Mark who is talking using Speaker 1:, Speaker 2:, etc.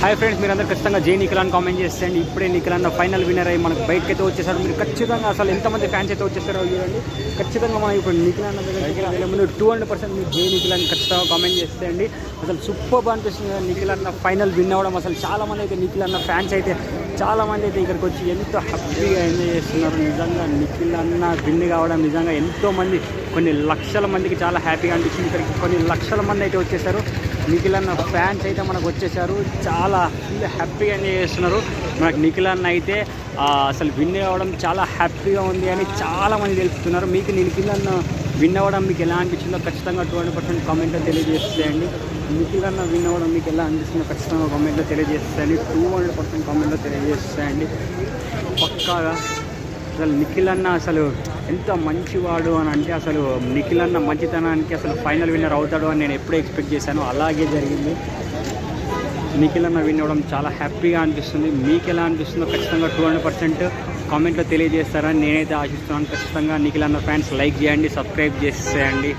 Speaker 1: Hi friends మీరు అందరూ ఖచ్చితంగా జై నిఖిల్ కామెంట్ చేసేయండి. ఇప్పుడే నిఖిల్ ఫైనల్ విన్నర్ అయ్యి మనకు బయటకి అయితే వచ్చేసారు. మీరు ఖచ్చితంగా అసలు ఎంతమంది ఫ్యాన్స్ అయితే వచ్చేసారో చూడండి. ఖచ్చితంగా మనం ఇప్పుడు నిఖిల్ అన్న దగ్గరికి ముందు టూ హండ్రెడ్ పర్సెంట్ మీరు జై నిఖిల్ ఖచ్చితంగా కామెంట్ చేసేయండి. అసలు సూపర్ అనిపిస్తుంది కదా నిఖిల్ ఫైనల్ విన్ అవ్వడం. అసలు చాలామంది అయితే నిఖిల్ అన్న ఫ్యాన్స్ అయితే చాలా మంది అయితే ఇక్కడికి వచ్చి ఎంతో హ్యాపీగా ఎంజాయ్ చేస్తున్నారు. నిజంగా నిఖిల్ అన్న విన్ కావడం నిజంగా ఎంతోమంది కొన్ని లక్షల మందికి చాలా హ్యాపీగా అనిపించింది ఇక్కడికి కొన్ని లక్షల మంది అయితే వచ్చేసారు. నిఖిల్ అన్న ఫ్యాన్స్ అయితే మనకు వచ్చేసారు. చాలా ఫుల్ హ్యాపీగా ఎంజాయ్ చేస్తున్నారు. మనకు నిఖిల్ అన్న అయితే అసలు విన్ అవ్వడం చాలా హ్యాపీగా ఉంది అని చాలామంది తెలుపుతున్నారు. మీకు నిఖిల్ అన్న విన్ అవ్వడం మీకు ఎలా అనిపించిందో ఖచ్చితంగా టూ హండ్రెడ్ పర్సెంట్ కామెంట్లో తెలియజేసేయండి. నిఖిల్ అన్న విన్ అవ్వడం మీకు ఎలా అనిపిస్తుందో ఖచ్చితంగా కామెంట్లో తెలియజేసేయండి. టూ హండ్రెడ్ పర్సెంట్ కామెంట్లో తెలియజేసేయండి. పక్కాగా అసలు నిఖిల్ అన్న అసలు ఎంత మంచివాడు అని అంటే అసలు నిఖిల్ అన్న మంచితనానికి అసలు ఫైనల్ విన్నర్ అవుతాడు అని నేను ఎప్పుడూ ఎక్స్పెక్ట్ చేశాను. అలాగే జరిగింది. నిఖిల్ అన్న విన్ అవ్వడం చాలా హ్యాపీగా అనిపిస్తుంది. మీకు ఎలా అనిపిస్తుందో ఖచ్చితంగా టూ హండ్రెడ్ పర్సెంట్ కామెంట్లో తెలియజేస్తారని నేనైతే ఆశిస్తున్నాను. ఖచ్చితంగా నిఖిల్ అన్న ఫ్యాన్స్ లైక్ చేయండి సబ్స్క్రైబ్ చేసేయండి.